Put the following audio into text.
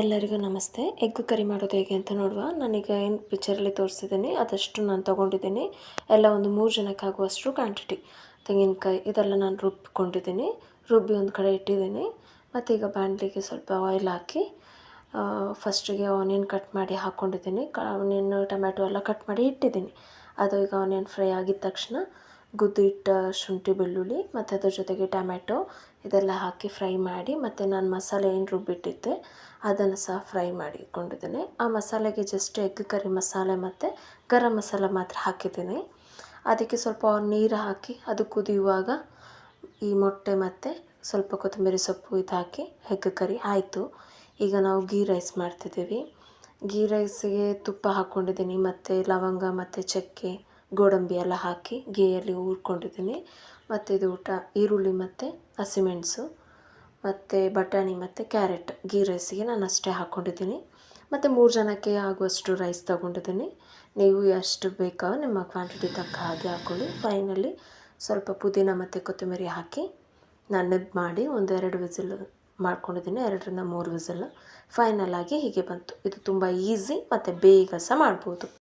ಎಲ್ಲರಿಗೂ ನಮಸ್ತೆ. Egg curry ಮಾಡೋದು ಹೇಗೆ ಅಂತ ನೋಡುವ. ನನಗೆ ಏನು ಪಿಕ್ಚರಲ್ಲಿ ತೋರಿಸಿದ್ದೀನಿ. ಅದಷ್ಟು ನಾನು ತೊಗೊಂಡಿದ್ದೀನಿ. ಎಲ್ಲ ಒಂದು ಮೂರು ಜನಕ್ಕೆ ಆಗುವಷ್ಟು ಕ್ವಾಂಟಿಟಿ ತೆಂಗಿನಕಾಯಿ, ಇದೆಲ್ಲ ನಾನು ರುಬ್ಬಿಕೊಂಡಿದ್ದೀನಿ ರುಬ್ಬಿ ಒಂದು ಕಡೆ ಇಟ್ಟಿದ್ದೀನಿ. ಮತ್ತು ಈಗ ಬಾಣಲಿಗೆ ಸ್ವಲ್ಪ ಆಯಿಲ್ ಹಾಕಿ ಫಸ್ಟಿಗೆ ಆನಿಯನ್ ಕಟ್ ಮಾಡಿ ಹಾಕ್ಕೊಂಡಿದ್ದೀನಿ ಆನಿಯನ್ ಟೊಮ್ಯಾಟೊ ಎಲ್ಲ ಕಟ್ ಮಾಡಿ ಇಟ್ಟಿದ್ದೀನಿ. ಅದು ಈಗ ಆನಿಯನ್ ಫ್ರೈ ಆಗಿದ ತಕ್ಷಣ. ಗುದ್ದಿಟ್ಟ ಶುಂಠಿ ಬೆಳ್ಳುಳ್ಳಿ ಮತ್ತು ಅದ್ರ ಜೊತೆಗೆ ಟೊಮ್ಯಾಟೊ ಇದೆಲ್ಲ ಹಾಕಿ ಫ್ರೈ ಮಾಡಿ ಮತ್ತು ನಾನು ಮಸಾಲೆ ಏನು ರುಬ್ಬಿಟ್ಟಿದ್ದೆ ಅದನ್ನು ಸಹ ಫ್ರೈ ಮಾಡಿ ಇಟ್ಕೊಂಡಿದ್ದೀನಿ ಆ ಮಸಾಲೆಗೆ ಜಸ್ಟ್ ಎಗ್ ಕರಿ ಮಸಾಲೆ ಮತ್ತು ಗರಂ ಮಸಾಲೆ ಮಾತ್ರ ಹಾಕಿದ್ದೀನಿ. ಅದಕ್ಕೆ ಸ್ವಲ್ಪ ನೀರು ಹಾಕಿ ಅದು ಕುದಿಯುವಾಗ ಈ ಮೊಟ್ಟೆ ಮತ್ತು ಸ್ವಲ್ಪ ಕೊತ್ತಂಬರಿ ಸೊಪ್ಪು ಇದು ಹಾಕಿ ಎಗ್ ಕರಿ ಆಯಿತು. ಈಗ ನಾವು ಗೀ ರೈಸ್ ಮಾಡ್ತಿದ್ದೀವಿ. ಗೀ ರೈಸಿಗೆ ತುಪ್ಪ ಹಾಕ್ಕೊಂಡಿದ್ದೀನಿ ಮತ್ತು ಲವಂಗ ಮತ್ತು ಚಕ್ಕೆ ಗೋಡಂಬಿ ಎಲ್ಲ ಹಾಕಿ ಗೇಯಲ್ಲಿ ಹುರ್ಕೊಂಡಿದ್ದೀನಿ. ಮತ್ತು ಇದು ಊಟ ಈರುಳ್ಳಿ ಮತ್ತು ಹಸಿಮೆಣಸು ಮತ್ತು ಬಟಾಣಿ ಮತ್ತು ಕ್ಯಾರೆಟ್. ಗೀ ರೈಸಿಗೆ ನಾನು ಅಷ್ಟೇ ಹಾಕ್ಕೊಂಡಿದ್ದೀನಿ ಮತ್ತು ಮೂರು ಜನಕ್ಕೆ ಆಗುವಷ್ಟು ರೈಸ್ ತೊಗೊಂಡಿದ್ದೀನಿ. ನೀವು ಎಷ್ಟು ಬೇಕೋ ನಿಮ್ಮ ಕ್ವಾಂಟಿಟಿ ತಕ್ಕ ಹಾಗೆ ಹಾಕ್ಕೊಳ್ಳಿ ಫೈನಲಿ ಸ್ವಲ್ಪ ಪುದೀನ ಮತ್ತು ಕೊತ್ತಂಬರಿ ಹಾಕಿ ನನ್ನದು ಮಾಡಿ ಒಂದೆರಡು ವಿಸಿಲ್ ಮಾಡ್ಕೊಂಡಿದ್ದೀನಿ. ಎರಡರಿಂದ ಮೂರು ವಿಸಿಲ್. ಫೈನಲ್ ಆಗಿ ಹೀಗೆ ಬಂತು. ಇದು ತುಂಬ ಈಸಿ ಮತ್ತು ಬೇಗ ಸಹ ಮಾಡ್ಬೋದು.